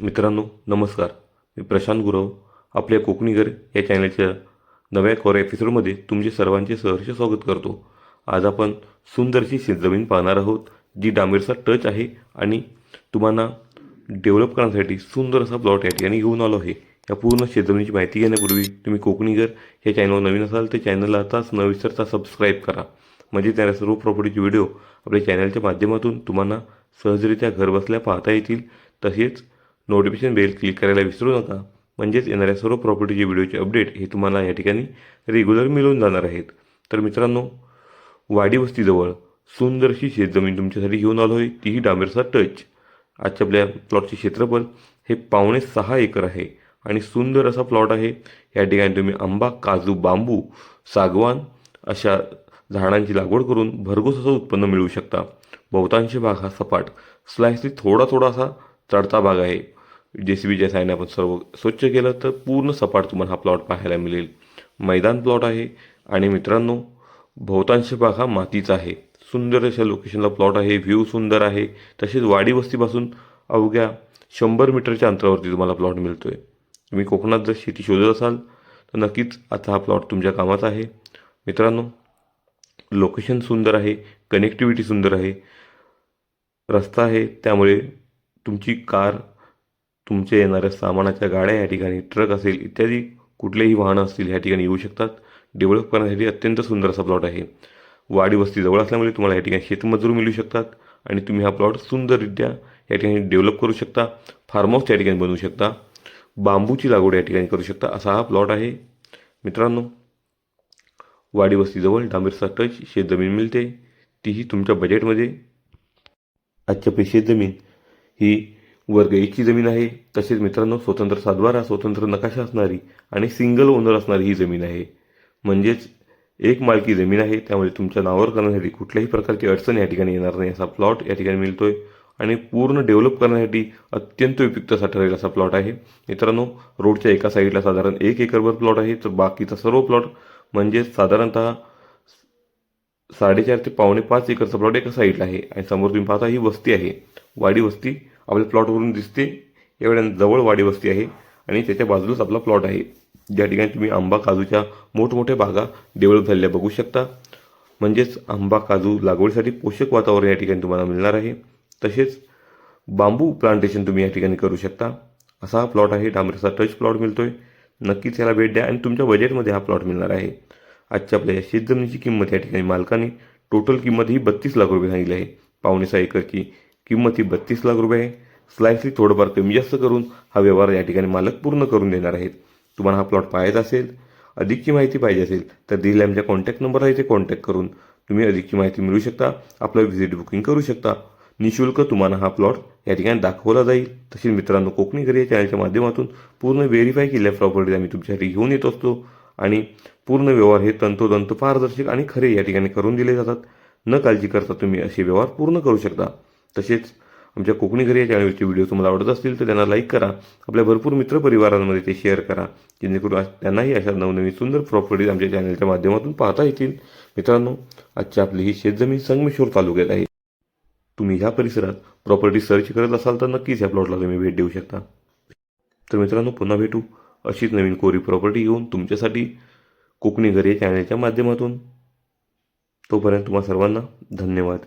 मित्रांनो नमस्कार. मी प्रशांत गुरव आपल्या कोकणीगर या चॅनलच्या नव्या कोर एपिसोडमध्ये तुमचे सर्वांचे सहर्ष स्वागत करतो. आज आपण सुंदरशी शेतजमीन पाहणार आहोत जी डांबेरचा टच आहे आणि तुम्हाला डेव्हलप करण्यासाठी सुंदर असा प्लॉट या ठिकाणी घेऊन आलो आहे. या पूर्ण शेतजमिनीची माहिती घेण्यापूर्वी तुम्ही कोकणीगर या चॅनलवर नवीन असाल तर चॅनलला आताच न विसरता सबस्क्राईब करा. म्हणजे त्या सर्व प्रॉपर्टीचे व्हिडिओ आपल्या चॅनलच्या माध्यमातून तुम्हाला सहजरित्या घरबसल्या पाहता येतील. तसेच नोटिफिकेशन बेल क्लिक करायला विसरू नका. म्हणजेच येणाऱ्या सर्व प्रॉपर्टीचे व्हिडिओचे अपडेट हे तुम्हाला या ठिकाणी रेग्युलर मिळून जाणार आहेत. तर मित्रांनो वाडी वस्तीजवळ सुंदरशी शेतजमीन तुमच्यासाठी घेऊन आलो आहे. तीही डांबेरचा टच आजच्या आपल्या प्लॉटचे क्षेत्रफळ हे पावणे सहा एकर आहे आणि सुंदर असा प्लॉट आहे. या ठिकाणी तुम्ही आंबा काजू बांबू सागवान अशा झाडांची लागवड करून भरघोस असं उत्पन्न मिळवू शकता. बहुतांश भाग हा सपाट. स्लायसली थोडा थोडासा चढता भाग आहे. जे सी बीच्या साहाय्याने आपण सर्व स्वच्छ केलं तर पूर्ण सपाट तुम्हाला हा प्लॉट पाहायला मिळेल. मैदान प्लॉट आहे. आणि मित्रांनो बहुतांश भाग हा मातीचा आहे. सुंदर अशा लोकेशनला प्लॉट आहे. व्ह्यू सुंदर आहे. तसेच वाडी वस्तीपासून अवघ्या शंभर मीटरच्या अंतरावरती तुम्हाला प्लॉट मिळतो आहे तुम्ही कोकणात जर शेती शोधत असाल तर नक्कीच आता हा प्लॉट तुमच्या कामाचा आहे. मित्रांनो लोकेशन सुंदर आहे. कनेक्टिव्हिटी सुंदर आहे. रस्ता आहे. त्यामुळे तुमची कार तुमच्या येणाऱ्या सामानाच्या गाड्या या ठिकाणी ट्रक असेल इत्यादी कुठलेही वाहनं असतील ह्या ठिकाणी येऊ शकतात. डेव्हलप करण्यासाठी अत्यंत सुंदर असा प्लॉट आहे. वाडी वस्ती जवळ असल्यामुळे तुम्हाला या ठिकाणी शेतमजूर मिळू शकतात आणि तुम्ही हा प्लॉट सुंदररित्या या ठिकाणी डेव्हलप करू शकता फार्म हाऊस या ठिकाणी बनवू शकता बांबूची लागवड या ठिकाणी करू शकता असा हा प्लॉट आहे. मित्रांनो वाडी वस्तीजवळ डांबेरचा टच शेतजमीन मिळते तीही तुमच्या बजेटमध्ये आजच्या शेतजमीन ही वर्ग एकची जमीन आहे. तसेच मित्रांनो स्वतंत्र सातबारा स्वतंत्र नकाशा असणारी आणि सिंगल ओनर असणारी ही जमीन आहे. म्हणजेच एक मालकी जमीन आहे. त्यामुळे तुमच्या नावावर करण्यासाठी कुठल्याही प्रकारची अडचण या ठिकाणी येणार नाही असा प्लॉट या ठिकाणी मिळतो आहे आणि पूर्ण डेव्हलप करण्यासाठी अत्यंत उपयुक्त असा ठरेल असा प्लॉट आहे. मित्रांनो रोडच्या एका साईडला साधारण एक एकरभर प्लॉट आहे. तर बाकीचा सर्व प्लॉट म्हणजेच साधारणतः साडेचार ते पावणे पाच एकरचा प्लॉट एका साईडला आहे. आणि समोर तुम्ही पाहता ही वस्ती आहे. वाडी वस्ती आपल्या प्लॉटवरून दिसते. एवढ्या जवळ वाडी वस्ती आहे आणि त्याच्या बाजूलाच आपला प्लॉट आहे. ज्या ठिकाणी तुम्ही आंबा काजूच्या मोठमोठ्या बागा डेव्हलप झालेल्या बघू शकता. म्हणजेच आंबा काजू लागवडीसाठी पोषक वातावरण या ठिकाणी तुम्हाला मिळणार आहे. तसेच बांबू प्लांटेशन तुम्ही या ठिकाणी करू शकता. असा हा प्लॉट आहे. डांबरेचा टच प्लॉट मिळतोय. नक्कीच याला भेट द्या आणि तुमच्या बजेटमध्ये हा प्लॉट मिळणार आहे. आजच्या आपल्या या शेतजमिनीची किंमत या ठिकाणी मालकाने टोटल किंमत ही बत्तीस लाख रुपये सांगितली आहे. पावणेसा एकरची किंमत ही बत्तीस लाख रुपये आहे. स्लाइसली थोडंफार कमी जास्त करून हा व्यवहार या ठिकाणी मालक पूर्ण करून देणार आहेत. तुम्हाला हा प्लॉट पाहायचा असेल अधिकची माहिती पाहिजे असेल तर दिलेल्या आमच्या कॉन्टॅक्ट नंबर आहे ते कॉन्टॅक्ट करून तुम्ही अधिकची माहिती मिळू शकता आपलं व्हिजिट बुकिंग करू शकता. निशुल्क तुम्हाला हा प्लॉट या ठिकाणी दाखवला जाईल. तसेच मित्रांनो कोकणी घरी या चॅनलच्या माध्यमातून पूर्ण व्हेरीफाय केलेल्या प्रॉपर्टीज आम्ही तुमच्यासाठी घेऊन येत असतो. आणि पूर्ण व्यवहार हे तंतोतंत पारदर्शक आणि खरे या ठिकाणी करून दिले जातात. न काळजी करता तुम्ही असे व्यवहार पूर्ण करू शकता. तसेच आमच्या कोकणी घरी या चॅनलचे व्हिडिओ तुम्हाला आवडत असतील तर त्यांना लाईक करा. आपल्या भरपूर मित्रपरिवारांमध्ये ते शेअर करा. जेणेकरून आज त्यांनाही अशा नवनवीन सुंदर प्रॉपर्टीज आमच्या चॅनलच्या माध्यमातून पाहता येतील. मित्रांनो आजची आपली ही शेतजमीन संगमेश्वर तालुक्यात आहे. तुम्ही ह्या परिसरात प्रॉपर्टी सर्च करत असाल तर नक्कीच ह्या प्लॉटला तुम्ही भेट देऊ शकता. तर मित्रांनो पुन्हा भेटू अशीच नवीन कोरी प्रॉपर्टी घेऊन तुमच्यासाठी कोकणी घरी या चॅनलच्या माध्यमातून. तोपर्यंत तुम्हा सर्वांना धन्यवाद.